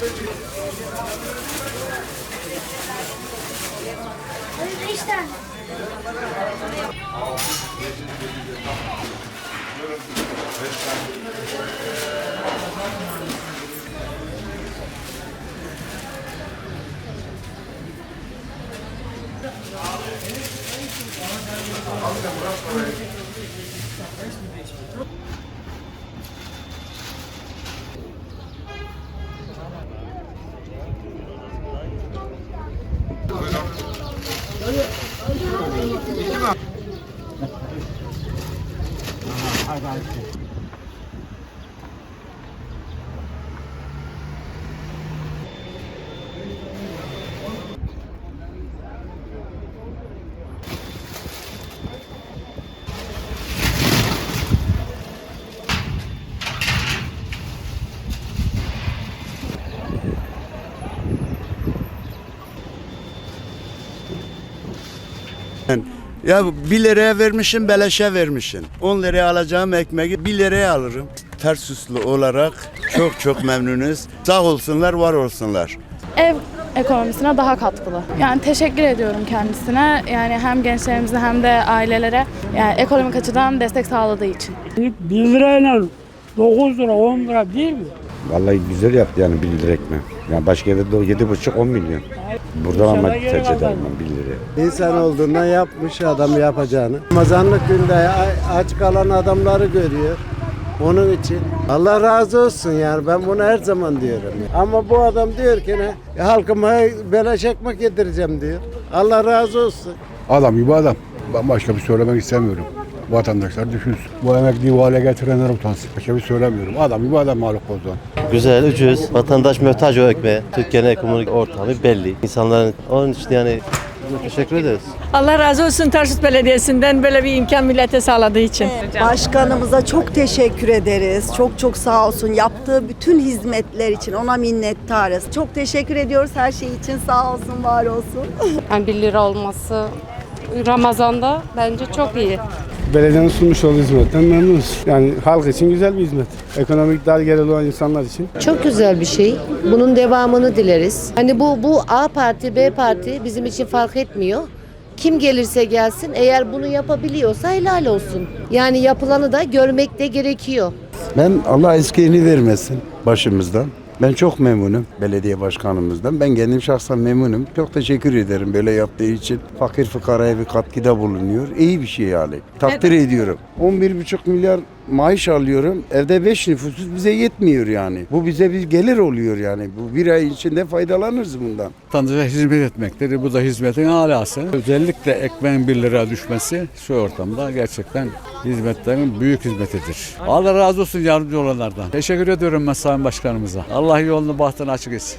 Beş tane. Al sen Murat parayı. 这个。啊，二八七。Ya 1 liraya vermişim beleşe vermişim. 10 liraya alacağım ekmeği 1 liraya alırım. Ters olarak çok çok memnunuz. Sağ olsunlar, var olsunlar. ev ekonomisine daha katkılı. Yani teşekkür ediyorum kendisine. Yani hem gençlerimize hem de ailelere yani ekonomik açıdan destek sağladığı için. 1 lirayla 9 lira 10 lira değil mi? Vallahi güzel yaptı yani 1 lira ekmek. Yani başka yerde de 7,5-10 milyon. Burada ama tercih ederim ben 1 liraya. İnsan olduğundan yapmış adam yapacağını. Ramazanlık günde aç kalan adamları görüyor. Onun için Allah razı olsun yani ben bunu her zaman diyorum. Ama bu adam diyor ki ne halkıma beleş ekmek yedireceğim diyor. Allah razı olsun. Adam gibi adam. Ben başka bir söylemek istemiyorum. Vatandaşlar düşünsün. Bu emekliyi bu hale getirenler utansın. Başka bir söylemiyorum. Adam gibi adam Maluk Bozdoğan. Güzel, ucuz. Vatandaş muhtaç o ekmeğe. Türkiye'nin ekonomik ortamı belli. İnsanların onun için yani teşekkür ederiz. Allah razı olsun Tarsus Belediyesi'nden böyle bir imkan millete sağladığı için. Başkanımıza çok teşekkür ederiz. Çok çok sağ olsun. Yaptığı bütün hizmetler için ona minnettarız. Çok teşekkür ediyoruz her şey için. Sağ olsun, var olsun. Yani 1 lira olması Ramazan'da bence çok iyi. Belediyenin sunmuş olduğu hizmetten memnunuz. Yani halk için güzel bir hizmet. Ekonomik dar gelirli olan insanlar için. Çok güzel bir şey. Bunun devamını dileriz. Hani bu bu A parti, B parti bizim için fark etmiyor. Kim gelirse gelsin eğer bunu yapabiliyorsa helal olsun. Yani yapılanı da görmek de gerekiyor. Ben Allah eskiğini vermesin başımızdan. Ben çok memnunum belediye başkanımızdan. Ben kendim şahsen memnunum. Çok teşekkür ederim böyle yaptığı için. Fakir fukaraya bir katkıda bulunuyor. İyi bir şey yani. Takdir ediyorum. 11,5 milyar maaş alıyorum. Evde 5 nüfusuz bize yetmiyor yani. Bu bize bir gelir oluyor yani. Bu bir ay içinde faydalanırız bundan. Vatandaşa hizmet etmektir. Bu da hizmetin alası. Özellikle ekmeğin 1 lira düşmesi şu ortamda gerçekten hizmetlerin büyük hizmetidir. Allah razı olsun yardımcı olanlardan. Teşekkür ediyorum ben Sayın Başkanımıza. Allah yolunu bahtını açık etsin.